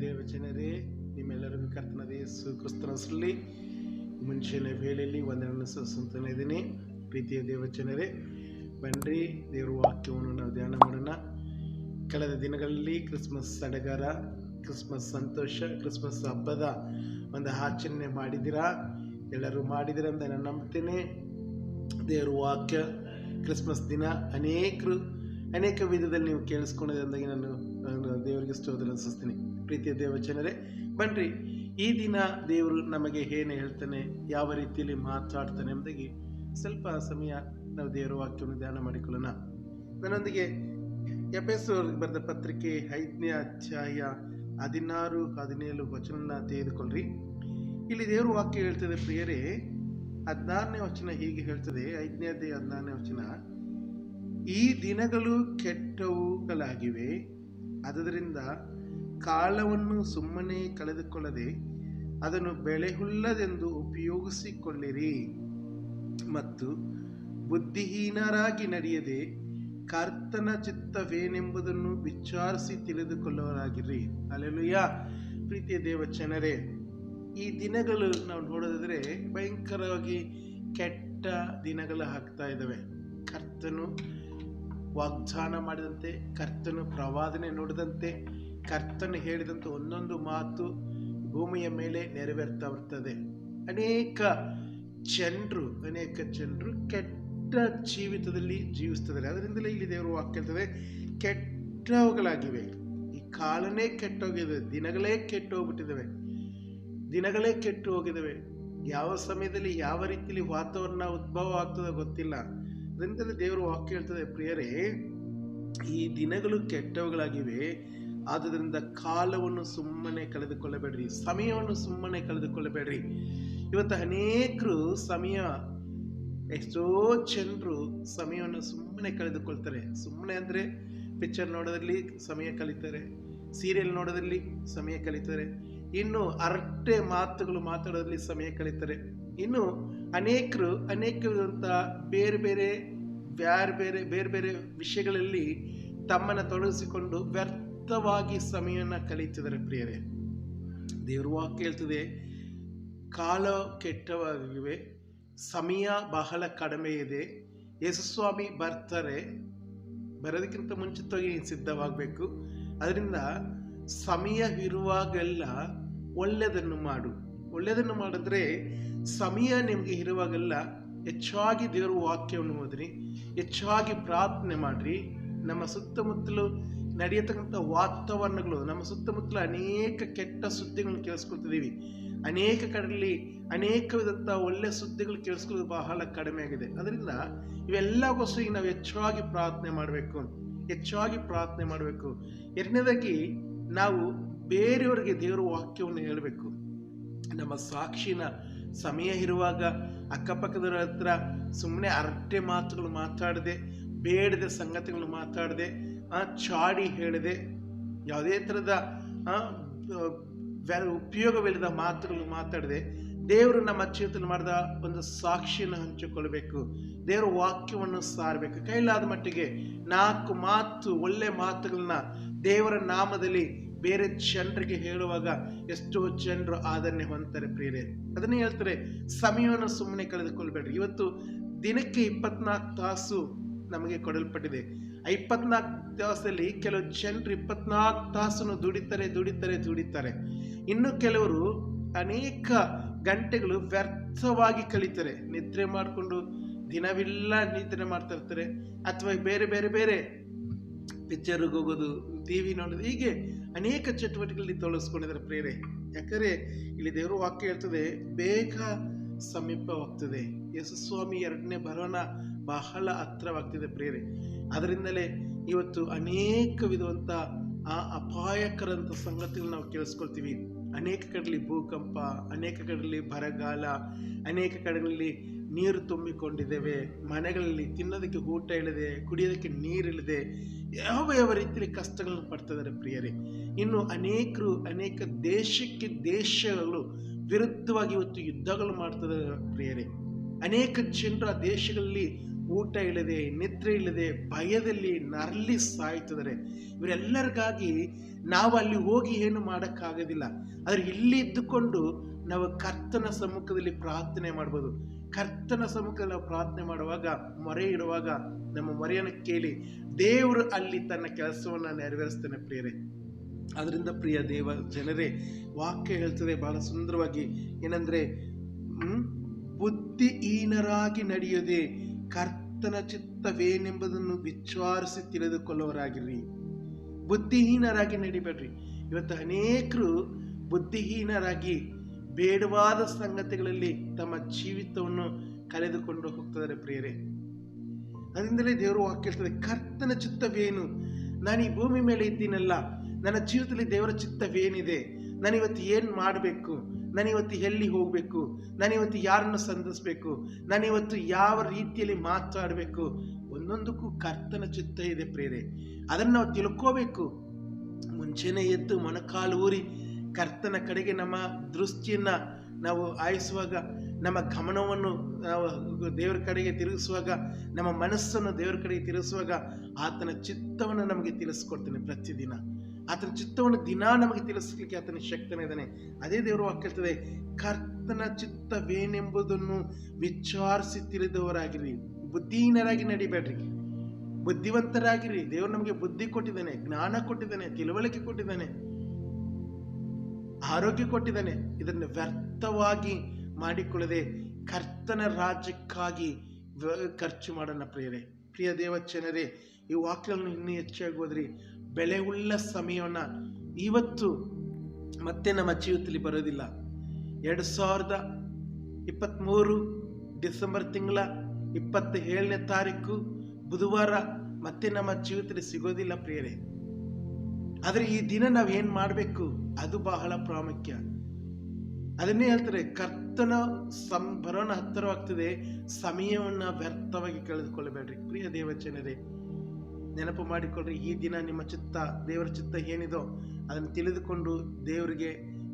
ದೇವಚನರೇ ನಿಮ್ಮೆಲ್ಲರಿಗೂ ಕರ್ತನದ ಯೇಸು ಕ್ರಿಸ್ತನ ಹೆಸರಲ್ಲಿ ಮುಂಚಿನ ವೇಳೆಯಲ್ಲಿ ಒಂದನ್ನು ಸಲ್ಲಿಸುತ್ತಾನೆ ಇದ್ದೀನಿ. ಪ್ರೀತಿಯ ದೇವಚನರೇ ಬನ್ರಿ, ದೇವರ ವಾಕ್ಯವನ್ನು ನಾವು ಧ್ಯಾನ ಮಾಡೋಣ. ಕಳೆದ ದಿನಗಳಲ್ಲಿ ಕ್ರಿಸ್ಮಸ್ ಸಡಗರ, ಕ್ರಿಸ್ಮಸ್ ಸಂತೋಷ, ಕ್ರಿಸ್ಮಸ್ ಹಬ್ಬದ ಒಂದು ಆಚರಣೆ ಮಾಡಿದ್ದೀರಾ? ಎಲ್ಲರೂ ಮಾಡಿದಿರ ಅಂತ ನಾನು ನಂಬ್ತೇನೆ ದೇವರ ವಾಕ್ಯ, ಕ್ರಿಸ್ಮಸ್ ದಿನ ಅನೇಕರು, ಅನೇಕ ವಿಧದಲ್ಲಿ ನೀವು ಕೇಳಿಸ್ಕೊಂಡಿದ್ದಂದಾಗಿ ನಾನು ನಾನು ದೇವರಿಗೆ ಸ್ತೋತ್ರ ಅನಿಸ್ತೀನಿ ಪ್ರೀತಿಯ ದೇವಚನರೇ ಬನ್ರಿ, ಈ ದಿನ ದೇವರು ನಮಗೆ ಏನು ಹೇಳ್ತಾನೆ, ಯಾವ ರೀತಿಯಲ್ಲಿ ಮಾತಾಡ್ತಾನೆ ಎಂಬುದಾಗಿ ಸ್ವಲ್ಪ ಸಮಯ ನಾವು ದೇವರ ವಾಕ್ಯವನ್ನು ಧ್ಯಾನ ಮಾಡಿಕೊಳ್ಳೋಣ. ನನ್ನೊಂದಿಗೆ ಎಪೆಸೋರ್ಗೆ ಬರೆದ ಪತ್ರಿಕೆ ಐದನೇ ಅಧ್ಯಾಯ ಹದಿನಾರು, ಹದಿನೇಳು ವಚನ ತೆಗೆದುಕೊಳ್ಳ್ರಿ. ಇಲ್ಲಿ ದೇವರು ವಾಕ್ಯ ಹೇಳ್ತದೆ, ಪ್ರಿಯರೇ, ಹದಿನಾರನೇ ವಚನ ಹೀಗೆ ಹೇಳ್ತದೆ, ಐದನೇ ಅಧ್ಯಾಯ ಹದಿನಾರನೇ ವಚನ, ಈ ದಿನಗಳು ಕೆಟ್ಟವುಗಳಾಗಿವೆ ಅದರಿಂದ ಕಾಲವನ್ನು ಸುಮ್ಮನೆ ಕಳೆದುಕೊಳ್ಳದೆ ಅದನ್ನು ಬೆಳೆಹುಲ್ಲದೆಂದು ಉಪಯೋಗಿಸಿಕೊಳ್ಳಿರಿ. ಮತ್ತು ಬುದ್ಧಿಹೀನರಾಗಿ ನಡೆಯದೆ ಕರ್ತನ ಚಿತ್ತವೇನೆಂಬುದನ್ನು ವಿಚಾರಿಸಿ ತಿಳಿದುಕೊಳ್ಳುವರಾಗಿರಿ ಅಲ್ಲೆಲುಯ್ಯ ಪ್ರೀತಿಯ ದೇವಚನರೇ, ಈ ದಿನಗಳು ನಾವು ನೋಡೋದಾದ್ರೆ ಭಯಂಕರವಾಗಿ ಕೆಟ್ಟ ದಿನಗಳು ಆಗ್ತಾ ಇದ್ದಾವೆ. ಕರ್ತನು ವಾಗ್ದಾನ ಮಾಡಿದಂತೆ, ಕರ್ತನು ಪ್ರವಾದನೆ ನೋಡಿದಂತೆ ಕರ್ತನು ಹೇಳಿದಂಥ ಒಂದೊಂದು ಮಾತು ಭೂಮಿಯ ಮೇಲೆ ನೆರವೇರ್ತಾ ಬರ್ತದೆ ಅನೇಕ ಜನರು ಅನೇಕ ಜನರು ಕೆಟ್ಟ ಜೀವಿತದಲ್ಲಿ ಜೀವಿಸ್ತಿದ್ದಾರೆ. ಅದರಿಂದಲೇ ಇಲ್ಲಿ ದೇವರು ವಾಕ್ಯ ಹೇಳ್ತದೆ, ಕೆಟ್ಟವುಗಳಾಗಿವೆ. ಈ ಕಾಲನೇ ಕೆಟ್ಟೋಗಿದೆ, ದಿನಗಳೇ ಕೆಟ್ಟು ಹೋಗ್ಬಿಟ್ಟಿದ್ದಾವೆ ದಿನಗಳೇ ಕೆಟ್ಟು ಹೋಗಿದ್ದಾವೆ ಯಾವ ಸಮಯದಲ್ಲಿ, ಯಾವ ರೀತಿಯಲ್ಲಿ ವಾತಾವರಣ ಉದ್ಭವ ಆಗ್ತದೆ ಗೊತ್ತಿಲ್ಲ. ಅದರಿಂದಲೇ ದೇವರು ವಾಕ್ ಹೇಳ್ತದೆ, ಪ್ರಿಯರೇ, ಈ ದಿನಗಳು ಕೆಟ್ಟವುಗಳಾಗಿವೆ. ಆದುದರಿಂದ ಕಾಲವನ್ನು ಸುಮ್ಮನೆ ಕಳೆದುಕೊಳ್ಳಬೇಡ್ರಿ, ಸಮಯವನ್ನು ಸುಮ್ಮನೆ ಕಳೆದುಕೊಳ್ಳಬೇಡ್ರಿ. ಇವತ್ತು ಅನೇಕರು ಸಮಯ, ಎಷ್ಟೋ ಜನರು ಸಮಯವನ್ನು ಸುಮ್ಮನೆ ಕಳೆದುಕೊಳ್ತಾರೆ. ಸುಮ್ಮನೆ ಅಂದರೆ ಪಿಕ್ಚರ್ ನೋಡೋದ್ರಲ್ಲಿ ಸಮಯ ಕಲಿತಾರೆ ಸೀರಿಯಲ್ ನೋಡೋದ್ರಲ್ಲಿ ಸಮಯ ಕಲಿತಾರೆ, ಇನ್ನು ಅರಟೆ ಮಾತುಗಳು ಮಾತಾಡೋದ್ರಲ್ಲಿ ಸಮಯ ಕಳೀತಾರೆ ಇನ್ನು ಅನೇಕರು ಅನೇಕರಂತ ಬೇರೆ ಬೇರೆ ಬೇರೆ ಬೇರೆ ಬೇರೆ ವಿಷಯಗಳಲ್ಲಿ ತಮ್ಮನ್ನು ತೊಡಗಿಸಿಕೊಂಡು ವ್ಯರ್ಥವಾಗಿ ಸಮಯನ ಕಳೀತಿದ್ದಾರೆ ಪ್ರಿಯರೇ. ದೇವರು ವಾಕ್ಯ ಹೇಳ್ತದೆ, ಕಾಲ ಕೆಟ್ಟವಾಗಿವೆ ಸಮಯ ಬಹಳ ಕಡಿಮೆ ಇದೆ. ಯೇಸುಸ್ವಾಮಿ ಬರ್ತಾರೆ, ಬರೋದಕ್ಕಿಂತ ಮುಂಚಿತವಾಗಿ ನೀನು ಸಿದ್ಧವಾಗಬೇಕು. ಅದರಿಂದ ಸಮಯವಿರುವಾಗೆಲ್ಲ ಒಳ್ಳೆಯದನ್ನು ಮಾಡು. ಒಳ್ಳೆಯದನ್ನು ಮಾಡಿದ್ರೆ ಸಮಯ ನಿಮಗೆ ಇರುವಾಗೆಲ್ಲ ಹೆಚ್ಚಾಗಿ ದೇವರ ವಾಕ್ಯವನ್ನು ಓದ್ರಿ, ಹೆಚ್ಚಾಗಿ ಪ್ರಾರ್ಥನೆ ಮಾಡಿರಿ. ನಮ್ಮ ಸುತ್ತಮುತ್ತಲು ನಡೆಯತಕ್ಕಂಥ ವಾತಾವರಣಗಳು, ನಮ್ಮ ಸುತ್ತಮುತ್ತಲ ಅನೇಕ ಕೆಟ್ಟ ಸುದ್ದಿಗಳನ್ನು ಕೇಳಿಸ್ಕೊಳ್ತಿದ್ದೀವಿ. ಅನೇಕ ಕಡೆಯಲ್ಲಿ ಅನೇಕ ವಿಧಂಥ ಒಳ್ಳೆ ಸುದ್ದಿಗಳು ಕೇಳಿಸ್ಕೊಳ್ಳೋದು ಬಹಳ ಕಡಿಮೆ ಆಗಿದೆ. ಅದರಿಂದ ಇವೆಲ್ಲಕ್ಕೋಸ್ಕರ ಈಗ ನಾವು ಹೆಚ್ಚಾಗಿ ಪ್ರಾರ್ಥನೆ ಮಾಡಬೇಕು. ಹೆಚ್ಚಾಗಿ ಪ್ರಾರ್ಥನೆ ಮಾಡಬೇಕು. ಎರಡನೇದಾಗಿ ನಾವು ಬೇರೆಯವರಿಗೆ ದೇವರ ವಾಕ್ಯವನ್ನು ಹೇಳಬೇಕು. ನಮ್ಮ ಸಾಕ್ಷಿನ ಸಮಯ ಇರುವಾಗ ಅಕ್ಕಪಕ್ಕದವರ ಹತ್ರ ಸುಮ್ಮನೆ ಅರಟೆ ಮಾತುಗಳು ಮಾತಾಡದೆ, ಬೇಡದ ಸಂಗತಿಗಳು ಮಾತಾಡದೆ ಚಾಡಿ ಹೇಳದೆ. ಯಾವುದೇ ಥರದ ಉಪಯೋಗವಿಲ್ಲದ ಮಾತುಗಳು ಮಾತಾಡದೆ ದೇವರು ನಮ್ಮ ಜೀವಿತದಲ್ಲಿ ಮಾಡಿದ ಒಂದು ಸಾಕ್ಷಿಯನ್ನು ಹಂಚಿಕೊಳ್ಬೇಕು ದೇವರ ವಾಕ್ಯವನ್ನು ಸಾರಬೇಕು. ಕೈಲಾದ ಮಟ್ಟಿಗೆ ನಾಲ್ಕು ಮಾತು, ಒಳ್ಳೆ ಮಾತುಗಳನ್ನ ದೇವರ ನಾಮದಲ್ಲಿ ಬೇರೆ ಜನರಿಗೆ ಹೇಳುವಾಗ ಎಷ್ಟೋ ಜನರು ಆದರಣೆ ಹೊಂದ್ತಾರೆ ಪ್ರೇರೆ ಅದನ್ನೇ ಹೇಳ್ತಾರೆ, ಸಮಯವನ್ನು ಸುಮ್ಮನೆ ಕಳೆದುಕೊಳ್ಬೇಡ್ರಿ. ಇವತ್ತು ದಿನಕ್ಕೆ ಇಪ್ಪತ್ನಾಲ್ಕು ತಾಸು ನಮಗೆ ಕೊಡಲ್ಪಟ್ಟಿದೆ. ಇಪ್ಪತ್ನಾಲ್ಕು ದಿವಸದಲ್ಲಿ ಕೆಲವು ಜನರು ಇಪ್ಪತ್ನಾಲ್ಕು ತಾಸನ್ನು ದುಡಿತಾರೆ ದುಡಿತಾರೆ ದುಡಿತಾರೆ. ಇನ್ನು ಕೆಲವರು ಅನೇಕ ಗಂಟೆಗಳು ವ್ಯರ್ಥವಾಗಿ ಕಳೀತಾರೆ ನಿದ್ರೆ ಮಾಡಿಕೊಂಡು ದಿನವಿಲ್ಲ ನಿದ್ರೆ ಮಾಡ್ತಾ ಇರ್ತಾರೆ. ಅಥವಾ ಬೇರೆ ಬೇರೆ ಬೇರೆ ಪಿಕ್ಚರ್ಗೆ ಹೋಗೋದು ಟಿ ವಿ ನೋಡೋದು, ಹೀಗೆ ಅನೇಕ ಚಟುವಟಿಕೆಗಳಲ್ಲಿ ತೊಳಸ್ಕೊಂಡಿದ್ದಾರೆ ಪ್ರೇರೆ ಯಾಕಂದರೆ ಇಲ್ಲಿ ದೇವರು ವಾಕ್ಯ ಹೇಳ್ತದೆ, ಬೇಗ ಸಮೀಪವಾಗ್ತದೆ. ಸ್ವಾಮಿ ಎರಡನೇ ಬರೋಣ ಬಹಳ ಹತ್ರವಾಗ್ತಿದೆ ಪ್ರೇರೆ ಅದರಿಂದಲೇ ಇವತ್ತು ಅನೇಕ ವಿಧವಂತ ಆ ಅಪಾಯಕರಂಥ ಸಂಗತಿಗಳು ನಾವು ಕೇಳಿಸ್ಕೊಳ್ತೀವಿ. ಅನೇಕ ಕಡೆಯಲ್ಲಿ ಭೂಕಂಪ, ಅನೇಕ ಕಡೆಯಲ್ಲಿ ಬರಗಾಲ, ಅನೇಕ ಕಡೆಗಳಲ್ಲಿ ನೀರು ತುಂಬಿಕೊಂಡಿದ್ದೇವೆ, ಮನೆಗಳಲ್ಲಿ ತಿನ್ನೋದಕ್ಕೆ ಊಟ ಇಳಿದೆ ಕುಡಿಯೋದಕ್ಕೆ ನೀರಿಳಿದೆ ಯಾವ ಯಾವ ರೀತಿಯಲ್ಲಿ ಕಷ್ಟಗಳನ್ನು ಪಡ್ತಿದ್ದಾರೆ ಪ್ರಿಯರೇ. ಇನ್ನು ಅನೇಕರು, ಅನೇಕ ದೇಶಕ್ಕೆ ದೇಶಗಳು ವಿರುದ್ಧವಾಗಿ ಇವತ್ತು ಯುದ್ಧಗಳು ಮಾಡ್ತಿದ್ದಾರೆ ಪ್ರಿಯರೇ. ಅನೇಕ ಜನರ ದೇಶಗಳಲ್ಲಿ ಊಟ ಇಲ್ಲದೆ, ನಿದ್ರೆ ಇಲ್ಲದೆ, ಭಯದಲ್ಲಿ ನರಲಿ ಸಾಯ್ತಿದ್ದಾರೆ. ಇವರೆಲ್ಲರಿಗಾಗಿ ನಾವು ಅಲ್ಲಿ ಹೋಗಿ ಏನು ಮಾಡೋಕ್ಕಾಗೋದಿಲ್ಲ. ಆದರೆ ಇಲ್ಲಿ ಇದ್ದುಕೊಂಡು ನಾವು ಕರ್ತನ ಸಮ್ಮುಖದಲ್ಲಿ ಪ್ರಾರ್ಥನೆ ಮಾಡ್ಬೋದು. ಕರ್ತನ ಸಮ್ಮುಖದಲ್ಲಿ ನಾವು ಪ್ರಾರ್ಥನೆ ಮಾಡುವಾಗ, ಮೊರೆ ಇಡುವಾಗ, ನಮ್ಮ ಮೊರೆಯನ್ನು ಕೇಳಿ, ದೇವರು ಅಲ್ಲಿ ತನ್ನ ಕೆಲಸವನ್ನು ನೆರವೇರಿಸ್ತಾನೆ ಪ್ರಿಯರೇ. ಅದರಿಂದ ಪ್ರಿಯ ದೇವ ಜನರೇ, ವಾಕ್ಯ ಹೇಳ್ತದೆ ಬಹಳ ಸುಂದರವಾಗಿ. ಏನಂದ್ರೆ ಬುದ್ಧಿಹೀನರಾಗಿ ನಡೆಯದೆ ಕರ್ತನ ಚಿತ್ತವೇನೆಂಬುದನ್ನು ವಿಚಾರಿಸಿ ತಿಳಿದುಕೊಳ್ಳುವರಾಗಿರ್ರಿ ಬುದ್ಧಿಹೀನರಾಗಿ ನಡಿಬೇಡ್ರಿ. ಇವತ್ತು ಅನೇಕರು ಬುದ್ಧಿಹೀನರಾಗಿ ಬೇಡವಾದ ಸಂಗತಿಗಳಲ್ಲಿ ತಮ್ಮ ಜೀವಿತವನ್ನು ಕಳೆದುಕೊಂಡು ಹೋಗ್ತಿದ್ದಾರೆ ಪ್ರಿಯರೇ. ಅದರಿಂದಲೇ ದೇವರು ವಾಕ್ಯ ಕರ್ತನ ಚಿತ್ತವೇನು? ನಾನು ಈ ಭೂಮಿ ಮೇಲೆ ಇದ್ದೀನಲ್ಲ. ನನ್ನ ಜೀವಿತದಲ್ಲಿ ದೇವರ ಚಿತ್ತವೇನಿದೆ? ನಾನು ಇವತ್ತು ಏನು ಮಾಡಬೇಕು? ನಾನಿವತ್ತು ಎಲ್ಲಿ ಹೋಗಬೇಕು? ನಾನಿವತ್ತು ಯಾರನ್ನು ಸಂಧಿಸ್ಬೇಕು ನಾನಿವತ್ತು ಯಾವ ರೀತಿಯಲ್ಲಿ ಮಾತಾಡಬೇಕು? ಒಂದೊಂದಕ್ಕೂ ಕರ್ತನ ಚಿತ್ತ ಇದೆ ಪ್ರೇರೆ ಅದನ್ನು ನಾವು ತಿಳ್ಕೋಬೇಕು. ಮುಂಚೆನೆ ಎದ್ದು ಮೊಣಕಾಲು ಊರಿ ಕರ್ತನ ಕಡೆಗೆ ನಮ್ಮ ದೃಷ್ಟಿಯನ್ನು ನಾವು ಆಯಿಸುವಾಗ, ನಮ್ಮ ಗಮನವನ್ನು ನಾವು ದೇವರ ಕಡೆಗೆ ತಿರುಗಿಸುವಾಗ, ನಮ್ಮ ಮನಸ್ಸನ್ನು ದೇವರ ಕಡೆಗೆ ತಿರುಗಿಸುವಾಗ ಆತನ ಚಿತ್ತವನ್ನು ನಮಗೆ ತಿಳಿಸ್ಕೊಡ್ತೇನೆ ಪ್ರತಿದಿನ. ಆತನ ಚಿತ್ತವನ್ನು ದಿನಾ ನಮಗೆ ತಿಳಿಸ್ಲಿಕ್ಕೆ ಆತನ ಶಕ್ತನೇ ಇದ್ದಾನೆ. ಅದೇ ದೇವರು ಹೇಳ್ತದೆ ಕರ್ತನ ಚಿತ್ತವೇನೆಂಬುದನ್ನು ವಿಚಾರಿಸಿ ತಿಳಿದವರಾಗಿರಿ. ಬುದ್ಧಿಹೀನರಾಗಿ ನಡಿಬೇಡ್ರಿ. ಬುದ್ಧಿವಂತರಾಗಿರಿ. ದೇವರು ನಮಗೆ ಬುದ್ಧಿ ಕೊಟ್ಟಿದ್ದಾನೆ, ಜ್ಞಾನ ಕೊಟ್ಟಿದ್ದಾನೆ, ತಿಳುವಳಿಕೆ ಕೊಟ್ಟಿದ್ದಾನೆ, ಆರೋಗ್ಯ ಕೊಟ್ಟಿದ್ದಾನೆ. ಇದನ್ನು ವ್ಯರ್ಥವಾಗಿ ಮಾಡಿಕೊಳ್ಳದೆ ಕರ್ತನ ರಾಜ್ಯಕ್ಕಾಗಿ ಖರ್ಚು ಮಾಡೋಣ ಪ್ರಿಯರೇ. ಪ್ರಿಯ ದೇವಚನರೇ ಈ ವಾಕ್ಯಗಳನ್ನು ಇನ್ನೂ ಹೆಚ್ಚಾಗಿ ಹೋದ್ರಿ ಬೆಲೆ ಉಳ್ಳ ಸಮಯವನ್ನು ಇವತ್ತು ಮತ್ತೆ ನಮ್ಮ ಜೀವಿತದಲ್ಲಿ ಬರೋದಿಲ್ಲ. ಎರಡು ಸಾವಿರದ ಇಪ್ಪತ್ತ್ಮೂರು ಡಿಸೆಂಬರ್ ತಿಂಗಳ ಇಪ್ಪತ್ತ ಏಳನೇ ತಾರೀಕು ಬುಧವಾರ ಮತ್ತೆ ನಮ್ಮ ಜೀವಿತದಲ್ಲಿ ಸಿಗೋದಿಲ್ಲ ಪ್ರಿಯರೇ. ಆದರೆ ಈ ದಿನ ನಾವು ಏನು ಮಾಡಬೇಕು? ಅದು ಬಹಳ ಪ್ರಾಮುಖ್ಯ. ಅದನ್ನೇ ಹೇಳ್ತಾರೆ, ಕರ್ತನ ಸಂ ಬರೋಣ ಹತ್ತಿರವಾಗ್ತದೆ, ಸಮಯವನ್ನು ವ್ಯರ್ಥವಾಗಿ ಕಳೆದುಕೊಳ್ಳಬೇಡ್ರಿ. ಪ್ರಿಯ ದೇವಚನರೇ ನೆನಪು ಮಾಡಿಕೊಳ್ಳ್ರಿ, ಈ ದಿನ ನಿಮ್ಮ ಚಿತ್ತ, ದೇವರ ಚಿತ್ತ ಏನಿದೋ ಅದನ್ನು ತಿಳಿದುಕೊಂಡು ದೇವರಿಗೆ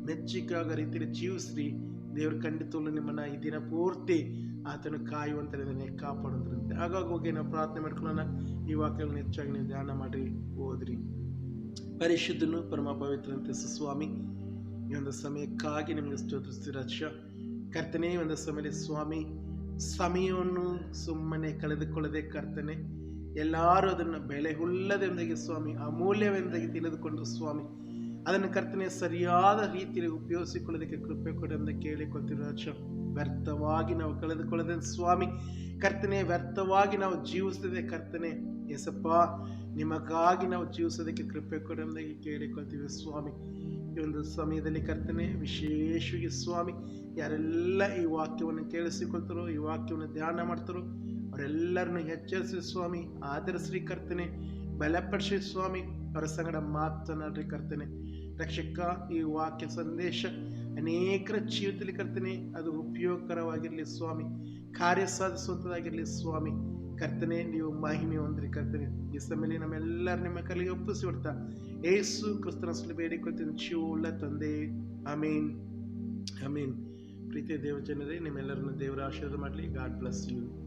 ಮೆಚ್ಚಿಕಾಗ ರೀತಿಯಲ್ಲಿ ಜೀವಿಸ್ರಿ. ದೇವರು ಖಂಡಿತವೂ ನಿಮ್ಮನ್ನ ಈ ದಿನ ಪೂರ್ತಿ ಆತನು ಕಾಯುವಂತರೇ ಕಾಪಾಡುವಂತರಂತೆ ಹಾಗಾಗಿ ಹೋಗಿ ನಾವು ಪ್ರಾರ್ಥನೆ ಮಾಡ್ಕೊಳ್ಳೋಣ. ಈ ವಾಕ್ಯಗಳನ್ನ ಹೆಚ್ಚಾಗಿ ನೀವು ಧ್ಯಾನ ಮಾಡಿ ಓದ್ರಿ. ಪರಿಶುದ್ಧನು ಪರಮ ಪವಿತ್ರಂತೆ ಸುಸ್ವಾಮಿ, ಈ ಒಂದು ಸಮಯಕ್ಕಾಗಿ ನಿಮಗೆ ಸ್ತೋತ್ರಿಸ್ತಿರಕ್ಷ ಕರ್ತನೆ ಒಂದು ಸಮಯದಲ್ಲಿ ಸ್ವಾಮಿ, ಸಮಯವನ್ನು ಸುಮ್ಮನೆ ಕಳೆದುಕೊಳ್ಳದೆ ಕರ್ತನೆ ಎಲ್ಲರೂ ಅದನ್ನು ಬೆಲೆ ಉಳ್ಳದೆಂದಾಗಿ ಸ್ವಾಮಿ, ಅಮೂಲ್ಯವೆಂದಾಗಿ ತಿಳಿದುಕೊಂಡು ಸ್ವಾಮಿ, ಅದನ್ನು ಕರ್ತನೆ ಸರಿಯಾದ ರೀತಿಯಲ್ಲಿ ಉಪಯೋಗಿಸಿಕೊಳ್ಳೋದಕ್ಕೆ ಕೃಪೆ ಕೊಡಿ ಅಂತ ಕೇಳಿಕೊಳ್ತಿರೋ ವ್ಯರ್ಥವಾಗಿ ನಾವು ಕಳೆದುಕೊಳ್ಳದೆ ಸ್ವಾಮಿ? ಕರ್ತನೆ, ವ್ಯರ್ಥವಾಗಿ ನಾವು ಜೀವಿಸದೆ ಕರ್ತನೆ, ಎಸಪ್ಪ, ನಿಮಗಾಗಿ ನಾವು ಜೀವಿಸೋದಕ್ಕೆ ಕೃಪೆ ಕೊಡಿ ಎಂದಾಗಿ ಕೇಳಿಕೊಳ್ತೀವಿ ಸ್ವಾಮಿ. ಈ ಒಂದು ಸಮಯದಲ್ಲಿ ಕರ್ತನೆ, ವಿಶೇಷವಾಗಿ ಸ್ವಾಮಿ, ಯಾರೆಲ್ಲ ಈ ವಾಕ್ಯವನ್ನು ಕೇಳಿಸಿಕೊಳ್ತಾರೋ, ಈ ವಾಕ್ಯವನ್ನು ಧ್ಯಾನ ಮಾಡ್ತಾರೋ ಅವರೆಲ್ಲರನ್ನು ಎಚ್ಚರಿಸಿ ಸ್ವಾಮಿ ಆಧರಿಸಿ ಕರ್ತನೆ, ಬಲಪಡಿಸಿ ಸ್ವಾಮಿ, ಅವರ ಸಂಗಡ ಮಾತನಾಡ್ರಿ ಕರ್ತನೆ. ರಕ್ಷಕ, ಈ ವಾಕ್ಯ ಸಂದೇಶ ಅನೇಕರ ಜೀವಿತದಲ್ಲಿ ಕರ್ತನೆ, ಅದು ಉಪಯೋಗಕರವಾಗಿರಲಿ ಸ್ವಾಮಿ, ಕಾರ್ಯ ಸಾಧಿಸುವಂಥದ್ದಾಗಿರಲಿ ಸ್ವಾಮಿ. ಕರ್ತನೆ, ನೀವು ಮಹಿಮೆ ಹೊಂದ್ರಿ ಕರ್ತನೆ. ಈ ಸಮಯದಲ್ಲಿ ನಮ್ಮೆಲ್ಲರ ನಿಮ್ಮ ಕಲೆಗೆ ಒಪ್ಪಿಸಿ ಬಿಡ್ತಾ ಏಸು ಕ್ರಿಸ್ತನ ಸುಲಿ ಬೇಡಿಕೊಳ್ತೀನಿ ಶಿವುಳ್ಳ ತಂದೆ. ಅಮೀನ್ ಅಮೀನ್ ಪ್ರೀತಿಯ ದೇವಜನರೇ, ನಿಮ್ಮೆಲ್ಲರನ್ನು ದೇವರ ಆಶೀರ್ವಾದ ಮಾಡಲಿ. God bless you.